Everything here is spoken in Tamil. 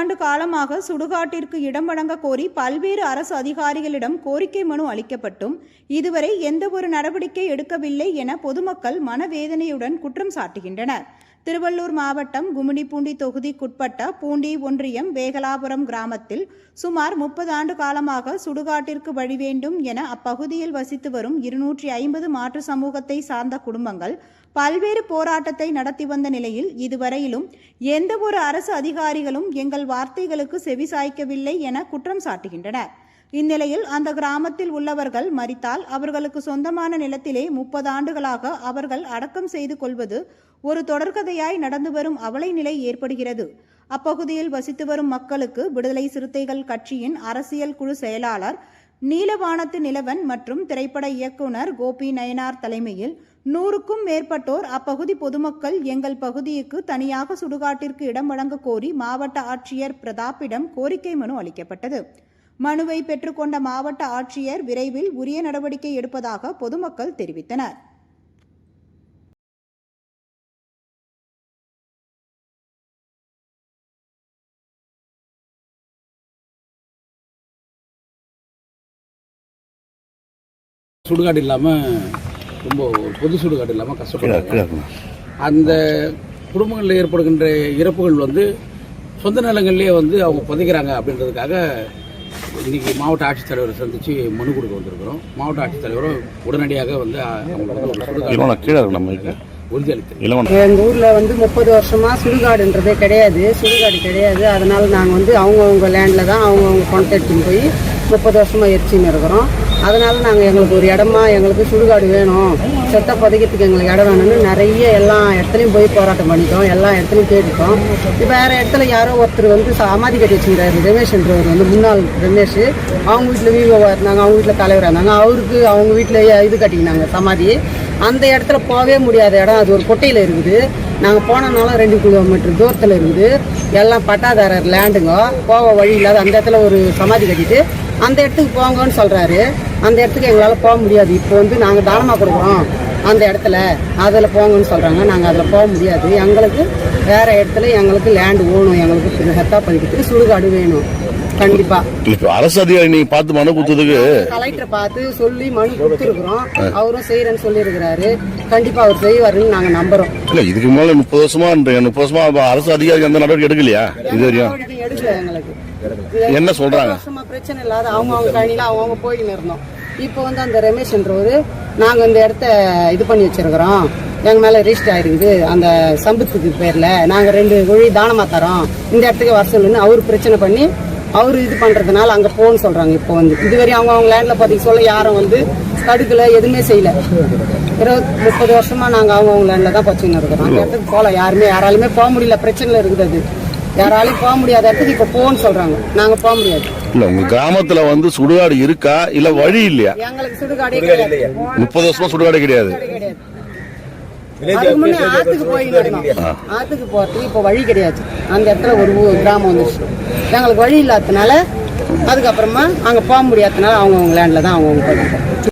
ஆண்டு காலமாக சுடுகாட்டிற்கு இடம் வழங்க கோரி பல்வேறு அரசு அதிகாரிகளிடம் கோரிக்கை மனு அளிக்கப்பட்டும். இதுவரை எந்த ஒரு நடவடிக்கை எடுக்கவில்லை என பொதுமக்கள் மனவேதனையுடன் குற்றம் சாட்டுகின்றனர். திருவள்ளூர் மாவட்டம் கும்மிடிப்பூண்டி தொகுதிக்குட்பட்ட பூண்டி ஒன்றியம் வேகலாபுரம் கிராமத்தில் சுமார் முப்பது ஆண்டு காலமாக சுடுகாட்டிற்கு வழி வேண்டும் என அப்பகுதியில் வசித்து வரும் இருநூற்றி ஐம்பது மாற்று சமூகத்தை சார்ந்த குடும்பங்கள் பல்வேறு போராட்டத்தை நடத்தி வந்த நிலையில் இதுவரையிலும் எந்த ஒரு அரசு அதிகாரிகளும் எங்கள் வார்த்தைகளுக்கு செவிசாய்க்கவில்லை என குற்றம் சாட்டுகின்றனர். இந்நிலையில் அந்த கிராமத்தில் உள்ளவர்கள் மரித்தால் அவர்களுக்கு சொந்தமான நிலத்திலே முப்பது ஆண்டுகளாக அவர்கள் அடக்கம் செய்து கொள்வது ஒரு தொடர்கதையாய் நடந்து வரும் அவலை நிலை ஏற்படுகிறது. அப்பகுதியில் வசித்து வரும் மக்களுக்கு விடுதலை சிறுத்தைகள் கட்சியின் அரசியல் குழு செயலாளர் நீலவானத்து நிலவன் மற்றும் திரைப்பட இயக்குனர் கோபி நயனார் தலைமையில் நூறுக்கும் மேற்பட்டோர் அப்பகுதி பொதுமக்கள் எங்கள் பகுதிக்கு தனியாக சுடுகாட்டிற்கு இடம் வழங்க கோரி மாவட்ட ஆட்சியர் பிரதாப்பிடம் கோரிக்கை மனு அளிக்கப்பட்டது. மனுவை பெற்றுக்கொண்ட மாவட்ட ஆட்சியர் விரைவில் உரிய நடவடிக்கை எடுப்பதாக பொதுமக்கள் தெரிவித்தனர் சுடுகாடு இல்லாமல் ரொம்ப பொது சுடுகாடு இல்லாமல் கஷ்டப்படுறாங்க. அந்த குடும்பங்களில் ஏற்படுகின்ற இறப்புகள் வந்து சொந்த நிலங்கள்லேயே வந்து அவங்க புதைக்கிறாங்க அப்படின்றதுக்காக இன்னைக்கு மாவட்ட ஆட்சித்தலைவரை சந்தித்து மனு கொடுக்க வந்திருக்கிறோம். மாவட்ட ஆட்சித்தலைவரும் உடனடியாக வந்து அவங்களுக்கு நம்ம எங்கள் ஊரில் வந்து முப்பது வருஷமாக சுடுகாடுன்றதே கிடையாது. சுடுகாடு கிடையாது. அதனால் நாங்கள் வந்து அவங்கவுங்க லேண்டில் தான் அவங்கவுங்க கொண்டு எடுத்துன்னு போய் முப்பது வருஷமாக எரிச்சின்னு இருக்கிறோம். அதனால் நாங்கள் எங்களுக்கு ஒரு இடமா எங்களுக்கு சுடுகாடு வேணும். செத்த புதைக்கிறதுக்கு எங்களுக்கு இடம் வேணும்னு நிறைய எல்லா இடத்துலையும் போய் போராட்டம் பண்ணிட்டோம். எல்லா இடத்துலையும் கேட்டுட்டோம். இப்போ வேறு இடத்துல யாரோ ஒருத்தர் வந்து சமாதி கட்டி வச்சுருந்தாரு ரமேஷ்ன்றவர் வந்து முன்னாள் ரமேஷ். அவங்க வீட்டில் விவோவாக இருந்தாங்க அவங்க வீட்டில் தலைவராக இருந்தாங்க. அவருக்கு அவங்க வீட்டில் இது கட்டிக்கினாங்க சமாதி. அந்த இடத்துல போகவே முடியாத இடம். அது ஒரு கொட்டையில் இருக்குது. நாங்கள் போனனாலும் ரெண்டு கிலோமீட்டர் தூரத்தில் இருக்குது. எல்லாம் பட்டாதாரர் லேண்டுங்க போக வழி இல்லாத அந்த இடத்துல ஒரு சமாதி கட்டிட்டு அந்த இடத்துக்கு போங்கன்னு சொல்கிறாரு அந்த இடத்துக்கு எங்களால் போக முடியாது. இப்போ வந்து நாங்கள் தானமாக கொடுக்குறோம். அந்த இடத்துல அதில் போங்கன்னு சொல்கிறாங்க நாங்கள் அதில் போக முடியாது. எங்களுக்கு வேறு இடத்துல எங்களுக்கு லேண்டு வேணும் எங்களுக்கு ஹெத்தா பதிக்கிறதுக்கு சுடுகாடு வேணும். கண்டிப்பாக இப்போ அரசு அதிகாரி நீங்க பார்த்து மனு கொடுத்ததுக்கு கலெக்டரை பார்த்து சொல்லி மனு கொடுத்துருக்குறோம். அவரும் செய்யறேன்னு சொல்லியிருக்கிறாரு. கண்டிப்பா அவர் செய்வாருன்னு நாங்க நம்புறோம். இல்ல இதுக்கு முன்னால முப்பது வருஷமா முப்பது வருஷமா அரசு அதிகாரி எந்த நடவடிக்கை எடுக்கலையா? இது வரையும்? எங்களுக்கு. என்ன சொல்றாங்க? வருஷமா பிரச்சனை இல்லாத அவங்க அவங்க கணினில அவங்க அவங்க போயின்னு இருந்தோம். இப்போ வந்து அந்த ரமேஷ்ன்றவர் நாங்க இந்த இடத்த இது பண்ணி வச்சிருக்கிறோம். எங்க மேல ரெஜிஸ்டர் ஆயிருக்குது அந்த சம்பத்துக்கு பேர்ல நாங்க ரெண்டு குழி தானமா தரோம். இந்த இடத்துக்கு வர சொல்லுன்னு அவர் பிரச்சனை பண்ணி அவர் இது பண்றதுனால அங்க போன்னு சொல்றாங்க இப்போ வந்து. இதுவரை அவங்க அவங்க லேண்ட்ல பாத்தீங்க சொல்ல யாரும் வந்து தடுக்கல எதுவுமே செய்யல. இருபது முப்பது வருஷமா நாங்க அவங்க அவங்க லேண்ட்ல தான் பச்சுன்னு இருக்கிறோம். அந்த இடத்துக்கு போகல. யாருமே யாராலுமே போக முடியல. பிரச்சனைல இருக்குது அது. யாராலையும் போக முடியாத இடத்துக்கு இப்போ போன்னு சொல்றாங்க. நாங்க போக முடியாது. இல்ல உங்க கிராமத்துல வந்து சுடுகாடு இருக்கா? இல்ல வழி இல்லையா? எங்களுக்கு சுடுகாடே கிடையாது. முப்பது வருஷமா சுடுகாடு கிடையாது. கிடையாது. அதுக்கு முன்னே ஆத்துக்கு போய் ஆத்துக்கு போறதுக்கு இப்போ வழி கிடையாது. அந்த இடத்துல ஒரு கிராமம் வந்துச்சு. எங்களுக்கு வழி இல்லாததுனால அதுக்கப்புறமா அங்கே போக முடியாததுனால அவங்கவுங்க லேண்டில் தான் அவங்கவுங்க போயிருக்கோம்